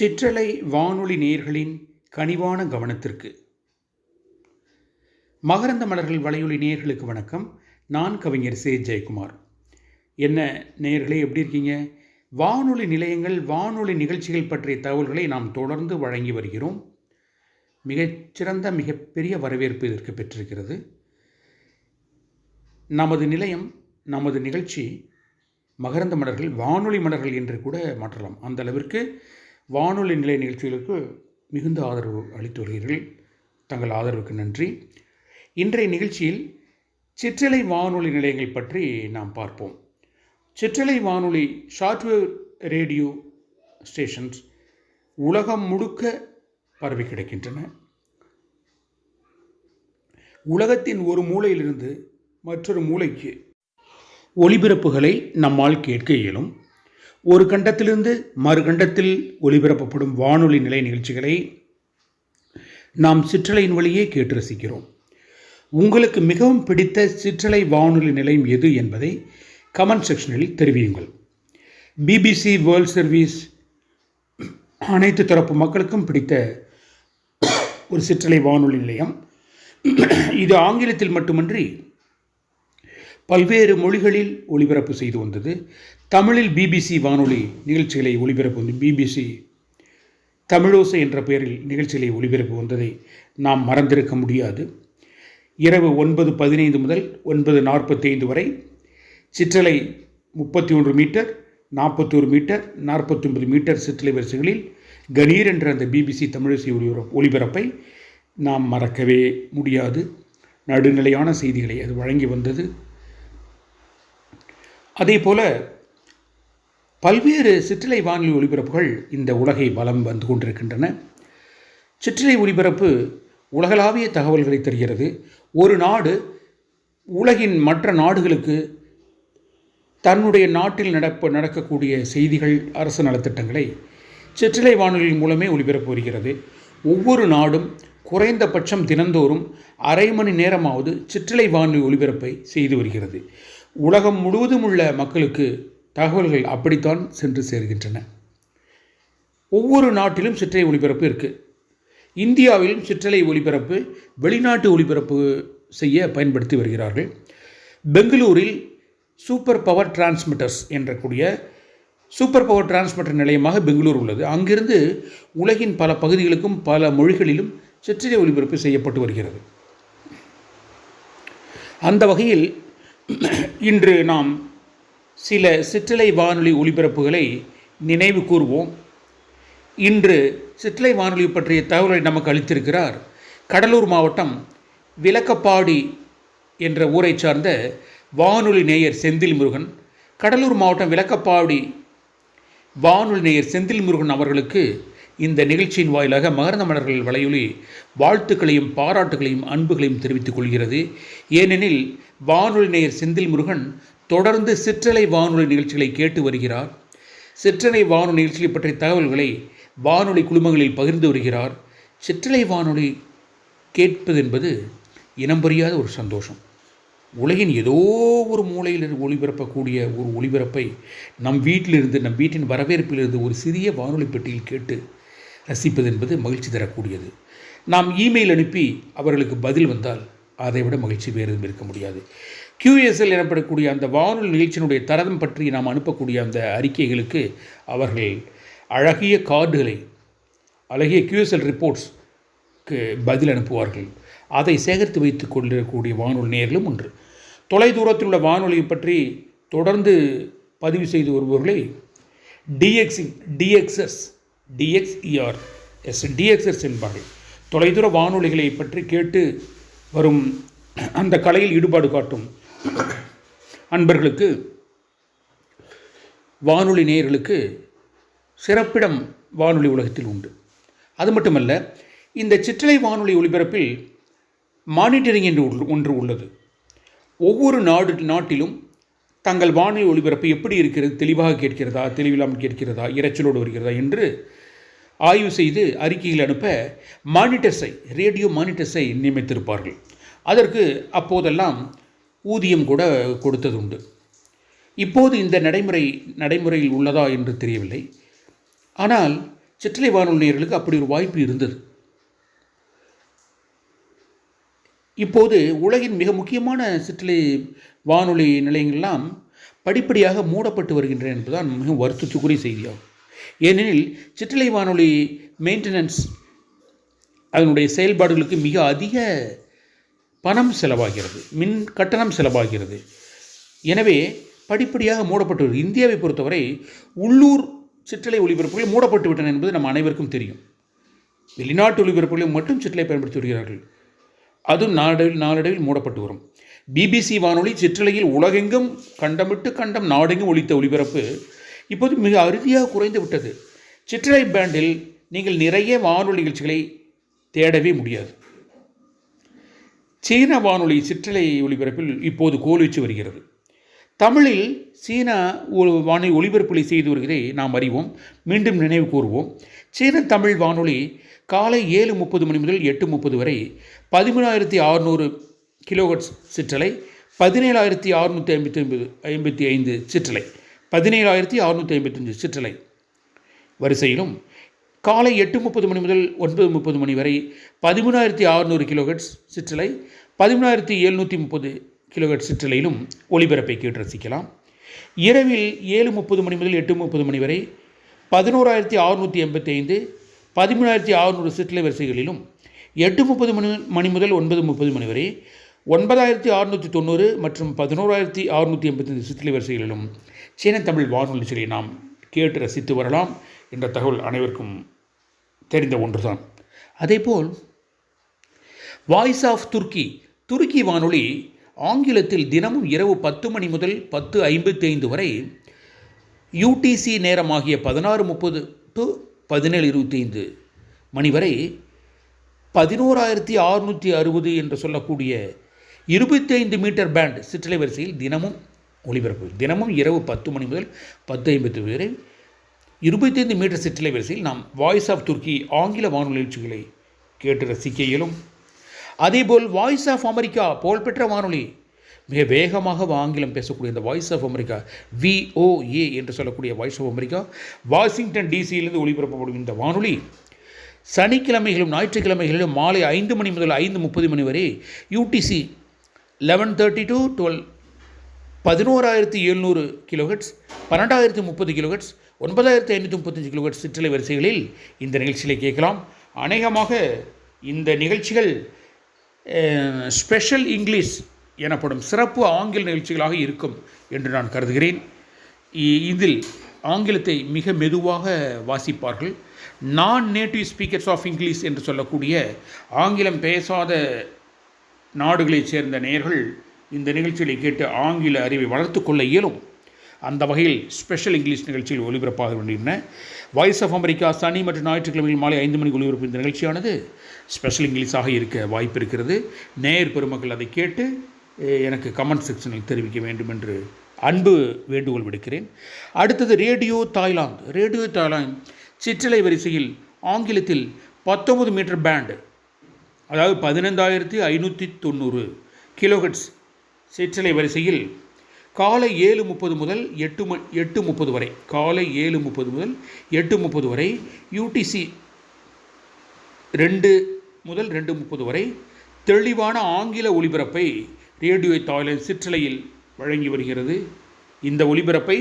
சிற்றலை வானொலி நேயர்களின் கனிவான கவனத்திற்கு. மகரந்த மலர்கள் வலையொலி நேர்களுக்கு வணக்கம். நான் கவிஞர் சே. ஜெயக்குமார். என்ன நேயர்களே எப்படி இருக்கீங்க? வானொலி நிலையங்கள் வானொலி நிகழ்ச்சிகள் பற்றிய தகவல்களை நாம் தொடர்ந்து வழங்கி வருகிறோம். மிகச்சிறந்த மிகப்பெரிய வரவேற்பு இதற்கு பெற்றிருக்கிறது. நமது நிலையம் நமது நிகழ்ச்சி மகரந்த மலர்கள் வானொலி மலர்கள் என்று கூட மாற்றலாம். அந்த அளவிற்கு வானொலி நிலைய நிகழ்ச்சிகளுக்கு மிகுந்த ஆதரவு அளித்து வருகிறீர்கள். தங்கள் ஆதரவுக்கு நன்றி. இன்றைய நிகழ்ச்சியில் சிற்றலை வானொலி நிலையங்கள் பற்றி நாம் பார்ப்போம். சிற்றலை வானொலி ஷார்ட்வேவ் ரேடியோ ஸ்டேஷன்ஸ் உலகம் முழுக்க பரவி கிடக்கின்றன. உலகத்தின் ஒரு மூலையிலிருந்து மற்றொரு மூலைக்கு ஒலிபரப்புகளை நம்மால் கேட்க இயலும். ஒரு கண்டத்திலிருந்து மறு கண்டத்தில் ஒலிபரப்பப்படும் வானொலி நிலை நிகழ்ச்சிகளை நாம் சிற்றலையின் வழியே கேட்டு ரசிக்கிறோம். உங்களுக்கு மிகவும் பிடித்த சிற்றலை வானொலி நிலையம் எது என்பதை கமெண்ட் செக்ஷனில் தெரிவியுங்கள். பிபிசி வேர்ல்ட் சர்வீஸ் அனைத்து தரப்பு மக்களுக்கும் பிடித்த ஒரு சிற்றலை வானொலி நிலையம். இது ஆங்கிலத்தில் மட்டுமன்றி பல்வேறு மொழிகளில் ஒளிபரப்பு செய்து வந்தது. தமிழில் பிபிசி வானொலி நிகழ்ச்சிகளை ஒளிபரப்பு வந்து பிபிசி தமிழோசை என்ற பெயரில் நிகழ்ச்சிகளை ஒளிபரப்பு வந்ததை நாம் மறந்திருக்க முடியாது. இரவு ஒன்பது பதினைந்து முதல் ஒன்பது நாற்பத்தைந்து வரை சிற்றலை முப்பத்தி ஒன்று மீட்டர் நாற்பத்தோரு மீட்டர் நாற்பத்தொன்பது மீட்டர் சிற்றலை வரிசைகளில் கணீர் என்ற அந்த பிபிசி தமிழிசை ஒளிபரப்பு ஒளிபரப்பை நாம் மறக்கவே முடியாது. நடுநிலையான செய்திகளை அது வழங்கி வந்தது. அதே போல பல்வேறு சிற்றிலை வானொலி ஒலிபரப்புகள் இந்த உலகை வலம் வந்து கொண்டிருக்கின்றன. சிற்றிலை ஒலிபரப்பு உலகளாவிய தகவல்களை தருகிறது. ஒரு நாடு உலகின் மற்ற நாடுகளுக்கு தன்னுடைய நாட்டில் நடப்ப நடக்கக்கூடிய செய்திகள் அரசு நலத்திட்டங்களை சிற்றிலை வானொலியின் மூலமே ஒளிபரப்பு வருகிறது. ஒவ்வொரு நாடும் குறைந்தபட்சம் தினந்தோறும் அரை மணி நேரமாவது சிற்றிலை வானொலி ஒளிபரப்பை செய்து வருகிறது. உலகம் முழுவதும் உள்ள மக்களுக்கு தகவல்கள் அப்படித்தான் சென்று சேர்கின்றன. ஒவ்வொரு நாட்டிலும் சிற்றலை ஒளிபரப்பு இருக்குது இந்தியாவிலும் சிற்றலை ஒளிபரப்பு வெளிநாட்டு ஒளிபரப்பு செய்ய பயன்படுத்தி வருகிறார்கள். பெங்களூரில் சூப்பர் பவர் டிரான்ஸ்மிட்டர்ஸ் என்ற கூடிய சூப்பர் பவர் டிரான்ஸ்மிட்டர் நிலையமாக பெங்களூர் உள்ளது. அங்கிருந்து உலகின் பல பகுதிகளுக்கும் பல மொழிகளிலும் சிற்றலை ஒளிபரப்பு செய்யப்பட்டு வருகிறது. அந்த வகையில் இன்று நாம் சில சிற்றலை வானொலி ஒளிபரப்புகளை நினைவு கூறுவோம் இன்று சிற்றலை வானொலி பற்றிய தகவலை நமக்கு அளித்திருக்கிறார் கடலூர் மாவட்டம் விளக்கப்பாடி என்ற ஊரை சார்ந்த வானொலி நேயர் செந்தில் முருகன் கடலூர் மாவட்டம் விளக்கப்பாடி வானொலி நேயர் செந்தில் முருகன் அவர்களுக்கு இந்த நிகழ்ச்சியின் வாயிலாக மகரந்த மலர்கள் வலையொலி வாழ்த்துக்களையும் பாராட்டுகளையும் அன்புகளையும் தெரிவித்துக் கொள்கிறது. ஏனெனில் வானொலி நேயர் செந்தில் முருகன் தொடர்ந்து சிற்றலை வானொலி நிகழ்ச்சிகளை கேட்டு வருகிறார். சிற்றலை வானொலி நிகழ்ச்சிகளை பற்றிய தகவல்களை வானொலி குழுமங்களில் பகிர்ந்து வருகிறார். சிற்றலை வானொலி கேட்பது என்பது இனம் புரியாத ஒரு சந்தோஷம். உலகின் ஏதோ ஒரு மூலையில் ஒளிபரப்பக்கூடிய ஒரு ஒளிபரப்பை நம் வீட்டிலிருந்து நம் வீட்டின் வரவேற்பிலிருந்து ஒரு சிறிய வானொலி பெட்டியில் கேட்டு ரசிப்பது என்பது மகிழ்ச்சி தரக்கூடியது. நாம் இமெயில் அனுப்பி அவர்களுக்கு பதில் வந்தால் அதை விட மகிழ்ச்சி வேறு எதுவும் இருக்க முடியாது. கியூஎஸ்எல் எனப்படக்கூடிய அந்த வானொலி நிகழ்ச்சியினுடைய தரம் பற்றி நாம் அனுப்பக்கூடிய அந்த அறிக்கைகளுக்கு அவர்கள் அழகிய கார்டுகளை அழகிய கியூஎஸ்எல் ரிப்போர்ட்ஸ்க்கு பதில் அனுப்புவார்கள். அதை சேகரித்து வைத்து கொண்டிருக்கக்கூடிய வானொலி நேர்களும் ஒன்று. தொலைதூரத்தில் உள்ள வானொலியை பற்றி தொடர்ந்து பதிவு செய்து வருபவர்களை டிஎக்ஸிங் டிஎக்ஸ்எஸ் டிஎக்ஸ்இஆர் எஸ் டிஎக்ஸ்எஸ் என்பார்கள். தொலைதூர வானொலிகளை பற்றி கேட்டு வரும் அந்த கலையில் ஈடுபாடு காட்டும் அன்பர்களுக்கு வானொலி நேயர்களுக்கு சிறப்பிடம் வானொலி உலகத்தில் உண்டு. அது மட்டுமல்ல இந்த சிற்றலை வானொலி ஒலிபரப்பில் மானிட்டரிங் என்று ஒன்று உள்ளது. ஒவ்வொரு நாடு நாட்டிலும் தங்கள் வானொலி ஒலிபரப்பு எப்படி இருக்கிறது தெளிவாக கேட்கிறதா தெளிவில்லாமல் கேட்கிறதா இரைச்சலோடு வருகிறதா என்று ஆய்வு செய்து அறிக்கைகள் அனுப்ப மானிட்டர்ஸை ரேடியோ மானிட்டர்ஸை நியமித்திருப்பார்கள். அதற்கு அப்போதெல்லாம் ஊதியம் கூட கொடுத்தது உண்டு இப்போது இந்த நடைமுறை நடைமுறையில் உள்ளதா என்று தெரியவில்லை. ஆனால் சிற்றலை வானொலி நேயர்களுக்கு அப்படி ஒரு வாய்ப்பு இருந்தது. இப்போது உலகின் மிக முக்கியமான சிற்றலை வானொலி நிலையங்கள்லாம் படிப்படியாக மூடப்பட்டு வருகின்றன என்பதுதான் மிகவும் வருத்தத்துக்குரிய செய்தியாகும். ஏனெனில் சிற்றலை வானொலி மெயின்டெனன்ஸ் அதனுடைய செயல்பாடுகளுக்கு மிக அதிக பணம் செலவாகிறது மின் கட்டணம் செலவாகிறது. எனவே படிப்படியாக மூடப்பட்டு வருகிறது இந்தியாவை பொறுத்தவரை உள்ளூர் சிற்றலை ஒளிபரப்புகள் மூடப்பட்டு விட்டன என்பது நம் அனைவருக்கும் தெரியும். வெளிநாட்டு ஒளிபரப்புகளை மட்டும் சிற்றலை பயன்படுத்தி வருகிறார்கள். அதுவும் நாடவில் நாளடைவில் மூடப்பட்டு வரும். பிபிசி வானொலி சிற்றலையில் உலகெங்கும் கண்டமிட்டு கண்டம் நாடெங்கும் ஒழித்த ஒளிபரப்பு இப்போது மிக அறுதியாக குறைந்து விட்டது. சிற்றலை பேண்டில் நீங்கள் நிறைய வானொலி நிகழ்ச்சிகளை தேடவே முடியாது. சீன வானொலி சிற்றலை ஒளிபரப்பில் இப்போது கோலிச்சு வருகிறது. தமிழில் சீனா ஒரு வானொலி ஒளிபரப்புகளை செய்து வருவதை நாம் அறிவோம். மீண்டும் நினைவு கூறுவோம் சீன தமிழ் வானொலி காலை ஏழு முப்பது மணி முதல் எட்டு முப்பது வரை பதிமூணாயிரத்தி அறுநூறு கிலோஹட்ஸ் சிற்றலை பதினேழாயிரத்தி அறுநூற்றி ஐம்பத்தி ஐம்பது ஐம்பத்தி ஐந்து சிற்றலை பதினேழாயிரத்தி அறுநூற்றி ஐம்பத்தஞ்சு சிற்றலை வரிசையிலும் காலை எட்டு முப்பது மணி முதல் ஒன்பது முப்பது மணி வரை பதிமூணாயிரத்தி அறுநூறு கிலோஹெட்ஸ் சிற்றலை பதிமூணாயிரத்தி எழுநூற்றி முப்பது கிலோஹெட் சிற்றலையிலும் ஒளிபரப்பை கேட்டு ரசிக்கலாம். இரவில் ஏழு முப்பது மணி முதல் எட்டு முப்பது மணி வரை பதினோராயிரத்தி அறுநூற்றி எண்பத்தி ஐந்து பதிமூணாயிரத்தி அறுநூறு சிற்றலை வரிசைகளிலும் எட்டு முப்பது மணி மணி முதல் ஒன்பது முப்பது மணி வரை ஒன்பதாயிரத்தி அறுநூற்றி தொண்ணூறு மற்றும் பதினோராயிரத்தி அறுநூற்றி எண்பத்தஞ்சு சிற்றலை வரிசைகளிலும் சீன தமிழ் வானொலி நாம் கேட்டு ரசித்து வரலாம் என்ற தகவல் அனைவருக்கும் தெரிந்த ஒன்றுதான். அதேபோல் வாய்ஸ் ஆஃப் துர்க்கி துருக்கி வானொலி ஆங்கிலத்தில் தினமும் இரவு பத்து மணி முதல் பத்து ஐம்பத்தி ஐந்து வரை யூடிசி நேரமாகிய பதினாறு முப்பது டு பதினேழு இருபத்தி ஐந்து மணி வரை பதினோராயிரத்தி அறுநூற்றி அறுபது என்று சொல்லக்கூடிய இருபத்தைந்து மீட்டர் பேண்ட் சிற்றலை வரிசையில் தினமும் ஒளிபரப்பு. தினமும் இரவு பத்து மணி முதல் பத்து ஐம்பத்து வரை இருபத்தைந்து மீட்டர் சிற்றலை வரிசையில் நாம் வாய்ஸ் ஆஃப் துர்க்கி ஆங்கில வானொலி நிகழ்ச்சிகளை கேட்டு ரசிக்க இயலும். அதேபோல் வாய்ஸ் ஆஃப் அமெரிக்கா புகழ்பெற்ற வானொலி. மிக வேகமாக ஆங்கிலம் பேசக்கூடிய இந்த வாய்ஸ் ஆஃப் அமெரிக்கா விஓஏ என்று சொல்லக்கூடிய வாய்ஸ் ஆஃப் அமெரிக்கா வாஷிங்டன் டிசியிலிருந்து ஒளிபரப்பப்படும் இந்த வானொலி. சனிக்கிழமைகளும் ஞாயிற்றுக்கிழமைகளிலும் மாலை ஐந்து மணி முதல் ஐந்து முப்பது மணி வரை UTC eleven thirty to twelve பதினோராயிரத்தி எழுநூறு கிலோஹெட்ஸ் பன்னெண்டாயிரத்தி முப்பது கிலோஹெட்ஸ் ஒன்பதாயிரத்தி ஐநூற்றி முப்பத்தஞ்சு கிலோவாட் சிற்றலை வரிசைகளில் இந்த நிகழ்ச்சிகளை கேட்கலாம். அநேகமாக இந்த நிகழ்ச்சிகள் ஸ்பெஷல் இங்கிலீஷ் எனப்படும் சிறப்பு ஆங்கில நிகழ்ச்சிகளாக இருக்கும் என்று நான் கருதுகிறேன். இ- இதில் ஆங்கிலத்தை மிக மெதுவாக வாசிப்பார்கள். நான் நேட்டிவ் ஸ்பீக்கர்ஸ் ஆஃப் இங்கிலீஷ் என்று சொல்லக்கூடிய ஆங்கிலம் பேசாத நாடுகளைச் சேர்ந்த நேயர்கள் இந்த நிகழ்ச்சிகளை கேட்டு ஆங்கில அறிவை வளர்த்து கொள்ள இயலும். அந்த வகையில் ஸ்பெஷல் இங்கிலீஷ் நிகழ்ச்சியில் ஒலிபரப்பாக வேண்டியிருந்தன வாய்ஸ் ஆஃப் அமெரிக்கா சனி மற்றும் ஞாயிற்றுக்கிழமையில் மாலை ஐந்து மணிக்கு ஒலிபரப்பு இந்த நிகழ்ச்சியானது. ஸ்பெஷல் இங்கிலீஷாக இருக்க வாய்ப்பு இருக்கிறது. நேயர் பெருமக்கள் அதை கேட்டு எனக்கு கமெண்ட் செக்ஷனில் தெரிவிக்க வேண்டும் என்று அன்பு வேண்டுகோள் விடுக்கிறேன். அடுத்தது ரேடியோ தாய்லாந்து ரேடியோ தாய்லாந்து சிற்றலை வரிசையில் ஆங்கிலத்தில் பத்தொன்பது மீட்டர் பேண்டு அதாவது பதினைந்தாயிரத்தி ஐநூற்றி தொண்ணூறு கிலோஹெட்ஸ் சிற்றலை வரிசையில் காலை ஏழு முப்பது முதல் எட்டு ம எட்டு முப்பது வரை. காலை ஏழு முப்பது முதல் எட்டு முப்பது வரை. யூடிசி ரெண்டு முதல் ரெண்டு முப்பது வரை. தெளிவான ஆங்கில ஒளிபரப்பை ரேடியோ தாய்லாந்து சிற்றலையில் வழங்கி வருகிறது. இந்த ஒளிபரப்பை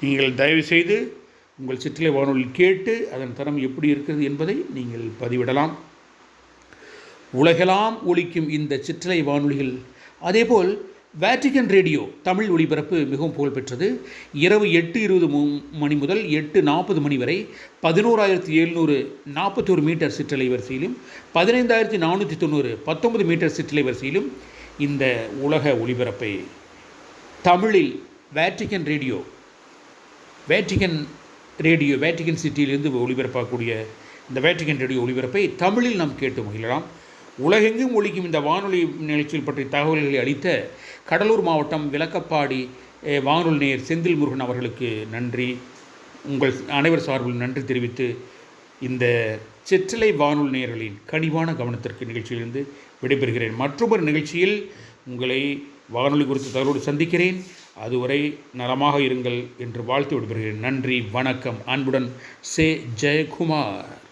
நீங்கள் தயவுசெய்து உங்கள் சிற்றலை வானொலியில் கேட்டு அதன் தரம் எப்படி இருக்கிறது என்பதை நீங்கள் பதிவிடலாம். உலகெல்லாம் ஒழிக்கும் இந்த சிற்றலை வானொலிகள் அதேபோல் வேட்டிகன் ரேடியோ தமிழ் ஒளிபரப்பு மிகவும் புகழ்பெற்றது இரவு எட்டு இருபது மணி முதல் எட்டு நாற்பது மணி வரை பதினோராயிரத்தி எழுநூறு நாற்பத்தோரு மீட்டர் சிற்றலை வரிசையிலும் பதினைந்தாயிரத்தி நானூற்றி தொண்ணூறு பத்தொன்பது மீட்டர் சிற்றலை வரிசையிலும் இந்த உலக ஒளிபரப்பை தமிழில் Vatican radio Vatican radio Vatican சிட்டியிலிருந்து ஒளிபரப்பக்கூடிய இந்த வேட்டிகன் ரேடியோ ஒளிபரப்பை தமிழில் நாம் கேட்டு மகிழலாம். உலகெங்கும் ஒழிக்கும் இந்த வானொலி நிகழ்ச்சியில் பற்றிய தகவல்களை அளித்த கடலூர் மாவட்டம் விளக்கப்பாடி வானொலி நேயர் செந்தில் முருகன் அவர்களுக்கு நன்றி. உங்கள் அனைவர் சார்பில் நன்றி தெரிவித்து இந்த சிற்றலை வானொலி நேயர்களின் கனிவான கவனத்திற்கு நிகழ்ச்சியிலிருந்து விடைபெறுகிறேன். மற்றொரு நிகழ்ச்சியில் உங்களை வானொலி குறித்த தகவலோடு சந்திக்கிறேன். அதுவரை நலமாக இருங்கள் என்று வாழ்த்து விடுபடுகிறேன் நன்றி வணக்கம். அன்புடன் சே ஜெயக்குமார்.